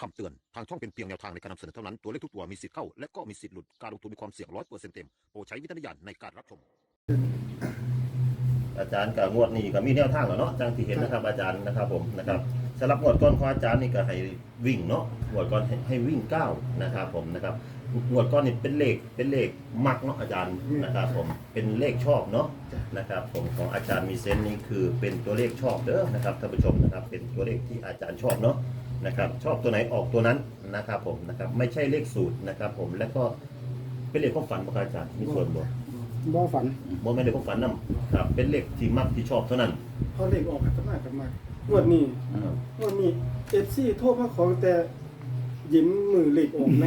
คำเตือน ทางช่องเป็นเพียงแนวทางในการนำเสนอเท่านั้น ตัวเลขทุกตัวมีสิทธิ์เข้า และก็มีสิทธิ์หลุด การลงทุนมีความเสี่ยงร้อยเปอร์เซ็นต์เต็ม โปรดใช้วิจารณญาณในการรับชม อาจารย์กับงวดนี้ก็มีแนวทางแล้วเนาะจังที่เห็นนะครับอาจารย์นะครับผมนะครับสำหรับงวดก้อนของอาจารย์นี่ก็ให้วิ่งเนาะงวดก้อนให้ให้วิ่งเก้านะครับผมนะครับงวดก้อนนี่เป็นเลขเป็นเลขมักเนาะอาจารย์นะครับผมเป็นเลขชอบเนาะนะครับผมของอาจารย์มีเซนส์นี่คือเป็นตัวเลขชอบเด้อนะครับท่านผู้ชมนะครับเป็นตัวเลขที่อาจารย์ชอบเนาะ นะครับชอบตัวไหนออกตัวนั้นนะครับผมนะครับไม่ใช่เลขสูตรนะครับผมแล้วก็เป็นเลขความฝันของอาจารย์มีส่วนบ่บ่ฝันบ่แม่นเลขความฝันนํครับเป็นเลขที่มักที่ชอบเท่านั้นพอเลขออกกันมากกันมากงวดนี้งวดนี้ FC โทรมาขอแต่ยิ้มมือเลขออกไหม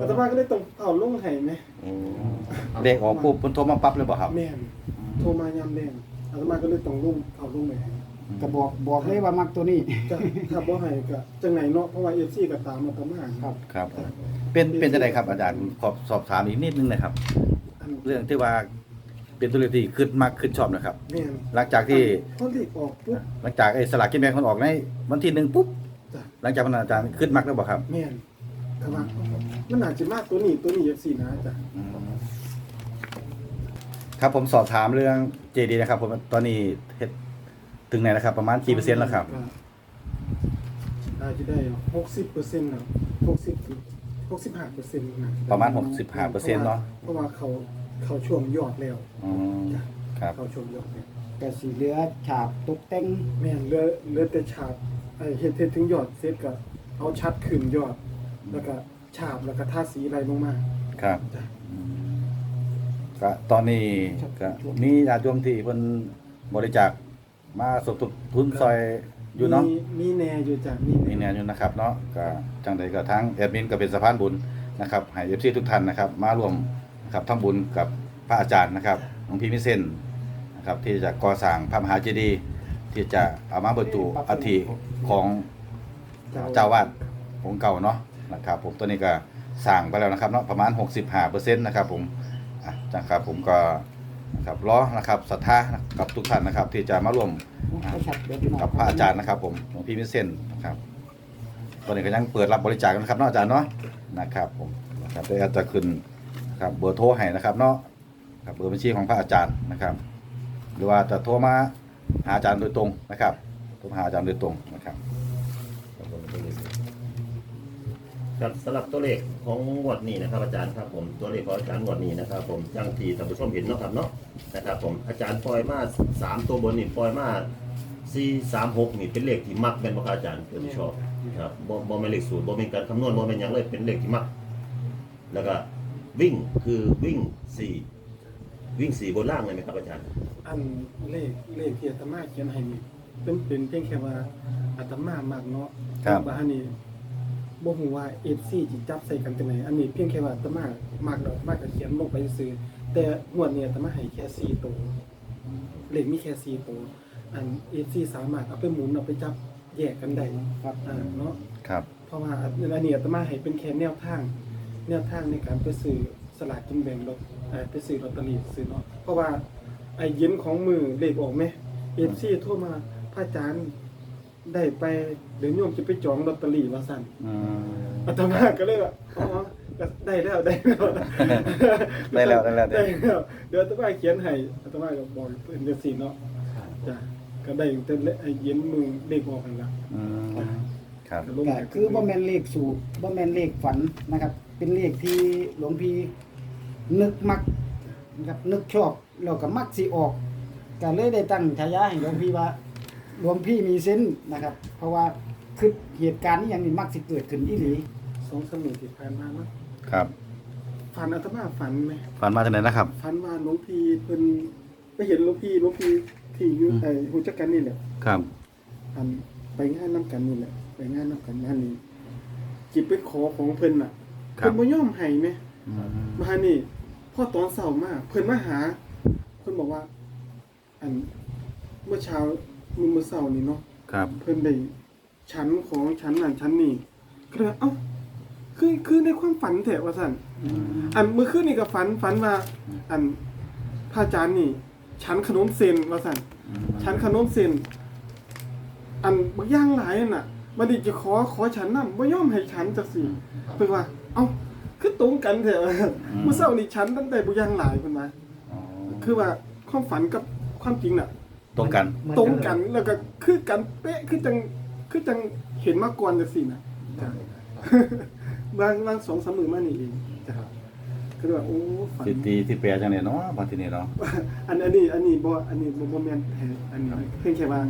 อาตมาก็เลยต้องเอาลงให้ไหมเด็กออกปุ๊บมันโทรมาปั๊บเลยบ่ครับแม่นโทรมายามแรงอาตมาก็เลยต้องลงเอาลงไปให้ ก็บอกบอกเลยว่ามักตัวนี้ ก็ถ้าบ่ให้ก็จังไหนเนาะเพราะว่า FC ก็ตามอาตมาครับ ครับ เป็นเป็นจะไดครับ อาจารย์ขอสอบถามอีกนิดนึงนะครับอันเรื่องที่ว่าเป็นตัวเลขที่ขึ้นมากขึ้นชอบนะครับ แม่นหลังจากที่พอเลขออกปุ๊บหลังจากไอ้สลากกินแบ่งมันออกในวันที่หนึ่งปุ๊บจ้ะหลังจากนั้นอาจารย์ขึ้นมากแล้วบ่ครับแม่นแต่ว่ามันอาจจะมากตัวนี้ตัวนี้จังซี่นะจ้ะครับผมสอบถามเรื่องเจดีนะครับ ผมตอนนี้เฮ็ด ถึงไหนแล้วครับ ประมาณกี่เปอร์เซ็นต์แล้วครับอาจจะได้หกสิบเปอร์เซ็นต์นะหกสิบหกสิบห้าเปอร์เซ็นต์นะประมาณ65%เนาะ เพราะว่าเขาเขาช่วงยอดแล้วอืมครับ เขาช่วงยอดแล้วก็สีเหลือฉาบตกแต่งแม่นเหลือเหลือแต่ฉาบไอ้เฮ็ดเฮ็ดถึงยอดเสร็จก็เอาชัดขึ้นยอด แล้วก็ฉาบแล้วก็ทาสีอะไรลงมาครับจ้ะก็ตอนนี้ก็มีญาติโยมที่เพิ่นบริจาค มาสมทบทุนซอยอยู่เนาะมีมีแน่อยู่จ้ะมีมีแนวอยู่นะครับเนาะก็จังใดก็ทั้งแอดมินก็เป็นสะพานบุญนะครับให้เอฟซีทุกท่านนะครับมาร่วมนะครับทำบุญกับพระอาจารย์นะครับหลวงพี่มิเซนนะครับที่จะก่อสร้างพระมหาเจดีย์ที่จะเอามาบรรจุอัฐิของ เจ้าวาดองค์เก่าเนาะนะครับผมตัวนี้ก็สร้างไปแล้วนะครับเนาะประมาณ 65%นะครับผมอะจังครับผมก็ นะครับรอนะครับศรัทธากับทุกท่านนะครับ ที่จะมาร่วมให้ชัดเดี๋ยวพี่น้องกับพระอาจารย์นะครับผมหลวงพี่มิเซนนะครับตอนนี้ก็ยังเปิดรับบริจาคกันนะครับเนาะอาจารย์เนาะนะครับผมนะครับเดี๋ยวอาจจะขึ้นนะครับเบอร์โทรให้นะครับเนาะครับเบอร์บัญชีของพระอาจารย์นะครับ หรือว่าจะโทรมาหาอาจารย์โดยตรงนะครับโทรมาหาอาจารย์โดยตรงนะครับ ครับสำหรับตัวเลขของงวดนี้นะครับ อาจารย์ครับผมตัวเลขของอาจารย์งวดนี้นะครับ ผมจังที่ท่านผู้ชมเห็นเนาะครับเนาะนะครับ ผมอาจารย์ปล่อยมาสามตัวบนนี่ปล่อยมาสี่สามหกนี่เป็นเลขที่มักเป็นบ่ครับอาจารย์เป็นที่ชอบครับบ่บ่แม่นเลขสูตรบ่เป็นการคำนวณบ่เป็นหยังเลยเป็นเลขที่มัก แล้วก็วิ่งคือวิ่งสี่วิ่งสี่บนล่างเลยไหมครับอาจารย์ อันเลขเลขที่อาตมาเขียนให้นี่เป็นเป็นเพียงแค่ว่าอาตมามากเนาะครับว่าอันนี้ บ่ฮู้ว่า FC สิจับใส่กันจังไดอันนี้เพียงแค่ว่าอาตมามากดอกมากก็เขียนลงไปซื่อแต่งวดนี้อาตมาให้แค่4ตัวเลขมีแค่4ตัวอัน FC สามารถเอาไปหมุนเอาไปจับแยกกันได้ครับอ่าเนาะครับ เพราะว่าอันนี้อาตมาให้เป็นแค่แนวทาง แนวทางในการไปซื้อสลากกินแบ่งลอตเอ่อไปซื้อลอตเตอรี่ซื้อเนาะเพราะว่าไอ้เย็นของมือเลขออกไหมเอฟซีโทรมาพระอาจารย์ ได้ไปเดี๋ยวโยมจะไปจองลอตเตอรี่ว่าสั่นอืม อาตมาก็เลยว่าอ๋อก็ได้แล้วได้แล้วได้แล้วได้แล้ว ได้แล้วเดี๋ยวอาตมาเขียนให้อาตมาก็บอกเพิ่นจังซี่เนาะจ้ะก็ได้แต่ไอ้เย็นมือเลขออกนั่นล่ะอืมครับ ก็ลงก็ให้คือบ่แม่นเลขสูตรบ่แม่นเลขฝันนะครับ เป็นเลขที่หลวงพี่นึกมักนะครับนึกชอบแล้วก็มักสิออกก็เลยได้ตั้งฉายาให้หลวงพี่ว่า หลวงพี่มีเซนส์นะครับ เพราะว่าคือเหตุการณ์นี้อย่างนี้มักสิเกิดขึ้นอีหลีสองสามมื้อที่ผ่านมามั้งครับฝันอาตมาฝันไหมฝันมาจากไหนนะครับ ฝันว่าหลวงพี่เพิ่นไปเห็นหลวงพี่หลวงพี่ที่อยู่ไอ้ฮู้จักกันนี่แหละครับอันไปงานนํกันนี่แหละไปงานนํกันงานนี้จิตไปขอของเพิ่นน่ะครัเพิ่บนบ่ยอมให้แหมอืมมานี่พอตอนเช้ามาเพิ่นมาหา เพิ่นบอกว่า อันเมื่อเช้า มื้อมื้อเช้านี่เนาะครับ เพิ่นได้ชั้นของชั้นนั่นชั้นนี่ก็เลยเอ้าคือคือในความฝันแท้ว่าซั่นอันเมื่อคืนนี่ก็ฝันฝันว่า อันพระอาจารย์นี่ ชั้นขนมเซนว่าสั่นชั้นขนมเซนอันบางอย่างหลายนั่นน่ะบัดนี้จะขอขอฉันนำบ่ยอมให้ฉันจักสิเพิ่นว่า เอ้าคือตรงกันแท้ว่าเมื่อเช้านี้ฉันตั้งแต่บ่อยังหลายเพิ่นว่าอ๋อคือว่าความฝันกับความจริงน่ะ ตรงกันตรงกันแล้วก็คือกันเป๊ะคือจังคือจังเห็นมาก่อนจังซี่น่ะจ้ะ บางบางสองสามมื้อมานี่เองจ้ะคือว่าโอ้ฝัน สิตีที่แปลจังได๋เนาะบางทีนี่เนาะอันอันนี้อันนี้บ่อันนี้บ่บ่แม่นแท้อันนี้เพียงแค่ว่า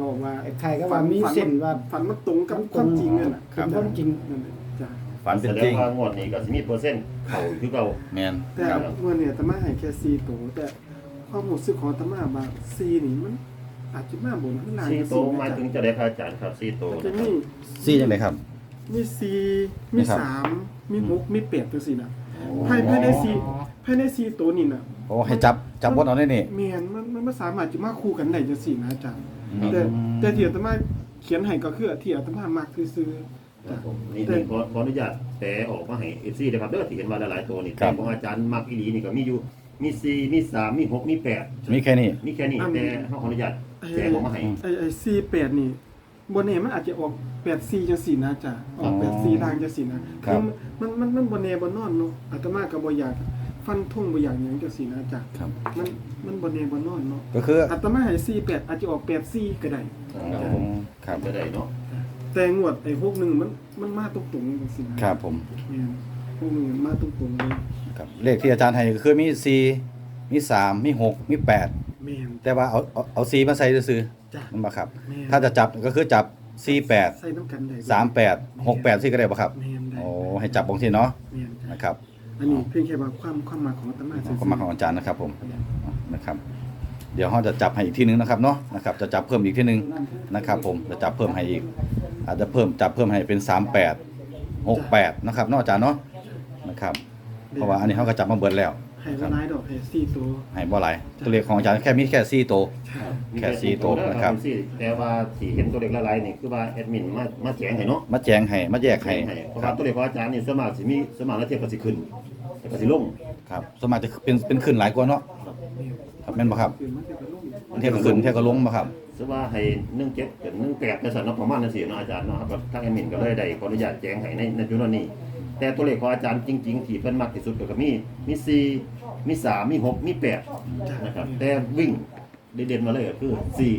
บอกว่าไอ้ใครก็ว่ามีเส้นว่าฝันมันตรงกับความจริงนั่นน่ะครับความจริง นั่นแหละจ้ะฝันเป็นแสดจริงงว่างวดนี้ก็สิมีเปอร์เซ็นต์เข้าคือเก่าแม่นแต่ครับ เมื่อเนี่ยอาตมาให้แค่4ตัวแต่ ความรู้สึกของอาตมาว่า4นี่มัน อาจจะมาบนข้างล่างซีโตจังหมายถึงจะได้พระอาจารย์ครับซีโตมันจะมีซี่จังไดครับ มี4มีครับ สามมีหกมีแปดจังซี่น่ะภายภายในสี่ภายในสี่ตัวนี่น่ะโอ้ให้จับจับบนเอาได้นี่ แม่นมันมันมันสามารถจะมาคู่กันได้จังซี่นะอาจารย์อืมแต่แต่ที่อาตมาเขียนให้ก็คือที่อาตมามักซื่อๆครับผมนี่นี่ขอขออนุญาตแปลออกมาให้ FC นะครับเด้อที่เห็นว่าหลายๆตัวนี่ครัแต่บ ของอาจารย์มักอีหลีนี่ก็มีอยู่ มี4มี3มี6มี8มีแค่นี้มีแค่นี้แต่เฮาขออนุญาตแปลออกมาให้ไอ้ไอ้ซีแปดนี่บนเน่มันอาจจะออกแปดซีจังสี่นะจ๊ะออกอ๋อแปดซีล่างจังสี่นะครับอมันมันมันบนเน่บนนอนเนาะอาตมาก็บ่อยากฟันทุ่งบ่อยากหยังจังสี่นะจ๊ะครับมันมันบนเน่บนนอนเนาะก็คืออาตมาให้ซีแปดอาจจะออกแปดซีก็ได้ครับผมครับจะได้เนาะแต่งวดไอ้พวกหนึ่งมันมันมาตรงๆจังสี่นะครับผมแม่นพวกหนึงมาตรงๆเลย ครับเลขที่อาจารย์ให้ก็คือมี4มี3มี6มี8แม่น แต่ว่าเอาเอาเอา4มาใส่ซื่อจ้ะ ๆมันบ่ครับ แม่นถ้าจะจับก็คือจับ48ใส่น้ำกันได้38 68สิก็ได้บ่ครับแม่นได้โอ้ให้จับบางทีเนาะแม่นจ้ะนะครับอันนี้เพียงแค่ว่าความความหมายของอาตมาซื่อๆ ก็มาของอาจารย์นะครับผมนะครับ เดี๋ยวเราจะจับให้อีกที่นึงนะครับเนาะนะครับ จะจับเพิ่มอีกที่นึงนะครับผมจะจับเพิ่มให้อีก อาจจะเพิ่มจับเพิ่มให้เป็น38 68นะครับเนาะอาจารย์เนาะนะครับ เพราะว่าอันนี้เขาก็จับมาเบิดแล้วให้ว่าร้ายดอกให้สี่ตัวให้บ่หลายตัวเลขของอาจารย์แค่มีแค่4ตัว แค่สี่ตัวนะครับแต่ว่าที่เห็นตัวเลขละลายนี่คือว่าแอดมินมามาแจ้งให้เนาะมาแจงให้มาแยกให้เพราะคว่ารับตัวเลขของอาจารย์นี่สวนมัครสิมีสวนมัครแล้วเทียบกับสิขึ้นแต่ก็สิลงครับสวนมัครจะเป็นเป็นขึ้นหลายกว่าเนาะครับแม่นบ่ครับคือมันจะกระลุ่มเทียบกับขึ้นเทียบกับลงบ่ครับสว่าให้17กับ18จังซั่นเนาะประมาณนั้นสิเนาะอาจารย์เนาะครับทางแอดมินก็เลยได้ขออนุญาตแจ้งให้ในในจุดนี้ แต่ตัวเลขของอาจารย์จริง ๆ ที่เพิ่นมักที่สุดก็มีมี4มี3มี6มี8นะครับแต่วิ่งเด่นๆมาเลยก็คือ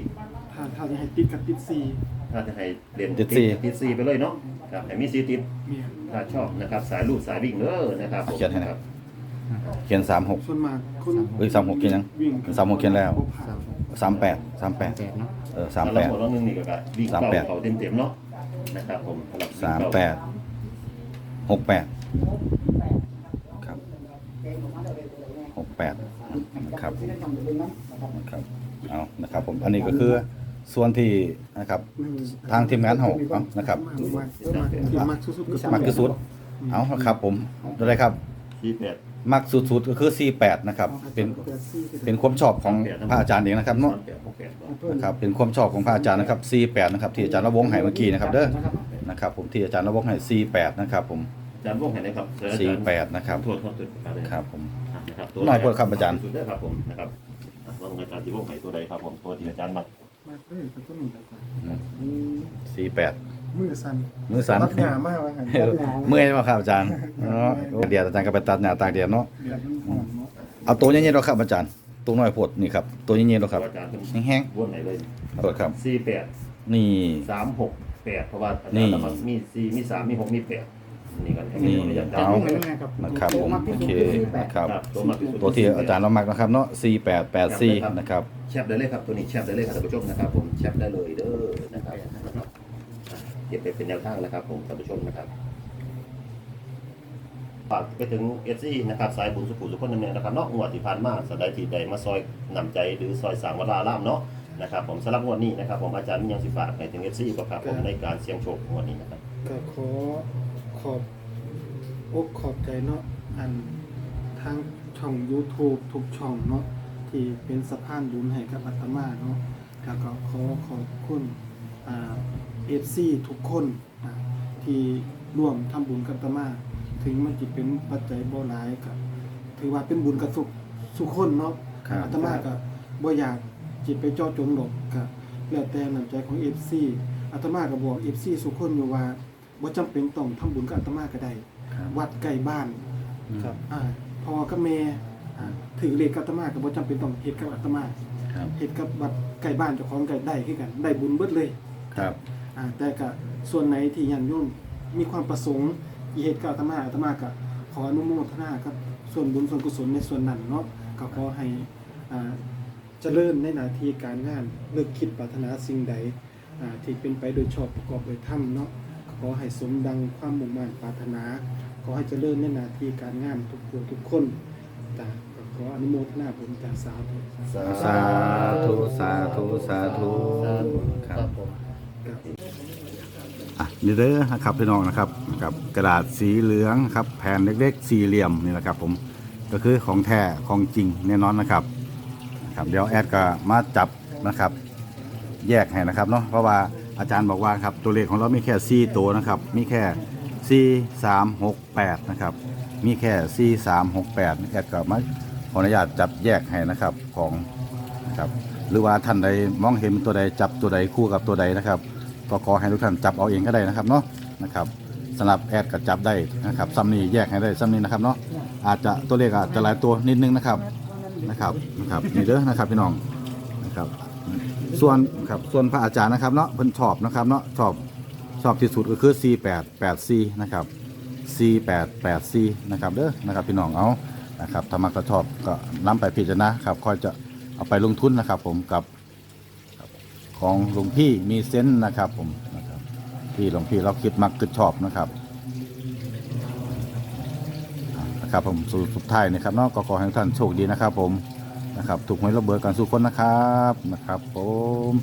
4ถ้าถ้าจะให้ติดกับติดสี่ถ้าจะให้เด่นติดสี่ ติด4ไปเลยเนาะครับให้มี4ติดเมียนถ้าชอบนะครับสายลูดสายวิ่งเด้อนะครับผมเขียนให้หน่อยครับเขียน36ส่วนมากคนเอ้ย36เขียนยังวิ่ง36เขียนแล้วบ่ผ่าน38 38เออสามแปดหมด38แล้วนึงนี่ก็วิ่งสามเก่าแปด เขาเต็มๆเนาะนะครับผมสำหรับวิ่งสามเก่แปด หกแปดครับหกแปดครับครับเอานะครับผมอันนี้ก็คือส่วนที่นะครับทางทีมงานเฮาเอานะครับมากมากมากที่มากสุดๆก็มักที่สุดเอาครับผมอะไรครับสี่แปดมักสุดๆก็คือ 48 นะครับ เป็น เป็นความชอบของพระอาจารย์เองนะครับเนาะสามแปดหกแปดเนาะนะครับ เป็นความชอบของพระอาจารย์นะครับ 48 นะครับ ที่อาจารย์ระวงให้เมื่อกี้นะครับเด้อ นะครับผม ที่อาจารย์ระวงให้48 นะครับผมอาจารย์วงเห็นไหมครับเชิญอาจารย์48นะครับโทษโทษโทษครับครับผมนะครับหน่อยเพิ่มครับอาจารย์ สุดได้อครับผมนะครับอะวงอาจารย์ที่วงไหนตัวใดครับผมตัวที่อาจารย์มักมากเลยก็ต้องมีแต่ก่อน48มือสั่นมือสั่นรัดหนามากว่าหั่นเออเมื่อยป่ะครับอาจารย์เนาะเดี๋ยวอาจารย์ก็ไปตัดหน้าตากเดียวเนาะเดือดมันหอมเนาะเอาตัวเย็นๆเราครับอาจารย์ตัวน้อยโพดนี่ครับตัวเย็นๆเราครับอาจารย์เป็นแห้งวนไหนเลยๆโทษครับ สี่แปดนี่ สามหกแปดเพราะว่าอานี่จารย์มักมีสี่มีสามมีหกมีแปด นี่กันนี่อาจารย์เอาวงไหนนะครับผมโอเคนะครับครับตัวมักที่สุดตัวที่อาจารย์เรามักนะครับเนาะ4884นะครับแชปได้เลยครับตัวนี้แชปได้เลยครับท่านผู้ชมนะครับ ผมแชปได้เลยเด้อนะครับนะครับเก็บไปเป็นแนวทางนะครับ ผมท่านผู้ชมนะครับฝากไปถึงเอซีนะครับสายบุญสุขุสุขคนนึงนะครับเนาะงวดที่ผ่านมาสดายที่ใดมาซอยนำใจหรือซอยสางวลาล่ามเนาะนะครับ ผมสำหรับงวดนี้นะครับ ผมอาจารย์มียังสิฝากให้ถึงเอซีก็ครับผมในการเสี่ยงโชคงวดนี้นะครับก็ขอ ขอบอกขอบใจเนาะอันทางช่อง YouTube ทุกช่องเนาะที่เป็นสะพานบุญให้กับอาตมาเนาะแล้วก็ขอขอบคุณอ่า FC ทุกคนนะที่ร่วมทำบุญกับอาตมา ถึงมันจะเป็นปัจจัยบ่หลายก็ถือว่าเป็นบุญกับสุขสุขคนเนาะครับอาตมาก็บ่อยากจิตไปเจ่อจงดอกก็แล้วแต่น้ำใจของ FC อาตมาก็บอก FC สุกคนอยู่ว่า บ่จำเป็นต้องทำบุญกับอาตมาก็ได้ ครับ วัดใกล้บ้านครับ อ่าพ่อกับแม่อ่าถือเลขกับอาตมาก็บ่จำเป็นต้องเฮ็ดกับอาตมาครับเฮ็ดกับวัดใกล้บ้านเจ้าของก็ได้คือกันได้บุญเบิดเลย ครับอ่าแต่ก็ส่วนไหนที่ญาติโยมมีความประสงค์ที่เฮ็ดกับอาตมาอาตมาก็ขออนุโมทนากับส่วนบุญส่วนกุศลในส่วนนั้นเนาะก็ขอให้อ่าเจริญในหน้าที่การงานเลิกคิดปรารถนาสิ่งใดอ่าที่เป็นไปโดยชอบประกอบโดยธรรมเนาะ ขอให้สมดังความมุ่งมั่นปรารถนา ขอให้เจริญในหน้าที่การงานทุกผู้ทุกคนจ้ะก็ขออนุโมทนาบุญจากสาธุสาธุสาธุสาธุคครัรับบผมอะนี่เด้อนะครับพี่น้องนะครับกับกระดาษสีเหลืองครับแผ่นเล็กๆสี่เหลี่ยมนี่แหละครับผมก็คือของแท้ของจริงแน่นอนนะครับนะครับเดี๋ยวแอดก็มาจับนะครับ แยกให้นะครับเนาะเพราะว่า อาจารย์บอกว่าครับตัวเลขของเรามีแค่4ตัวนะครับ มีแค่4 3 6 8นะครับ มีแค่4 3 6 8แอดก็มาขออนุญาตจับแยกให้นะครับของนะครับหรือว่าท่านใดมองเห็นตัวใดจับตัวใดคู่กับตัวใดนะครับก็ขอให้ทุกท่านจับเอาเองก็ได้นะครับเนาะนะครับสำหรับแอดก็จับได้นะครับซัมนี่แยกให้ได้ซัมนี่นะครับเนาะอาจจะตัวเลขอาจจะหลายตัวนิดนึงนะครับนะครับนะครับนี่เด้อนะครับพี่น้องนะครับ ส่วนครับส่วนพระอาจารย์นะครับเนาะเพิ่นชอบนะครับเนาะชอบชอบที่สุดก็คือ48 84 นะครับ4884 นะครับเด้อนะครับพี่น้องเอานะครับถ้ามักก็ชอบก็นํไปพิจารณาครับค่อยจะเอาไปลงทุนนะครับ ผมกับของหลวงพี่มีเซนส์นะครับ ผมนะครับที่หลวงพี่เราคิดมักคิดชอบนะครับนะครับผมสุดท้ายนะครับเนาะก็ขอให้ท่านโชคดีนะครับผม นะครับถูกหวยระเบิดกันสุขคนนะครับนะครับผม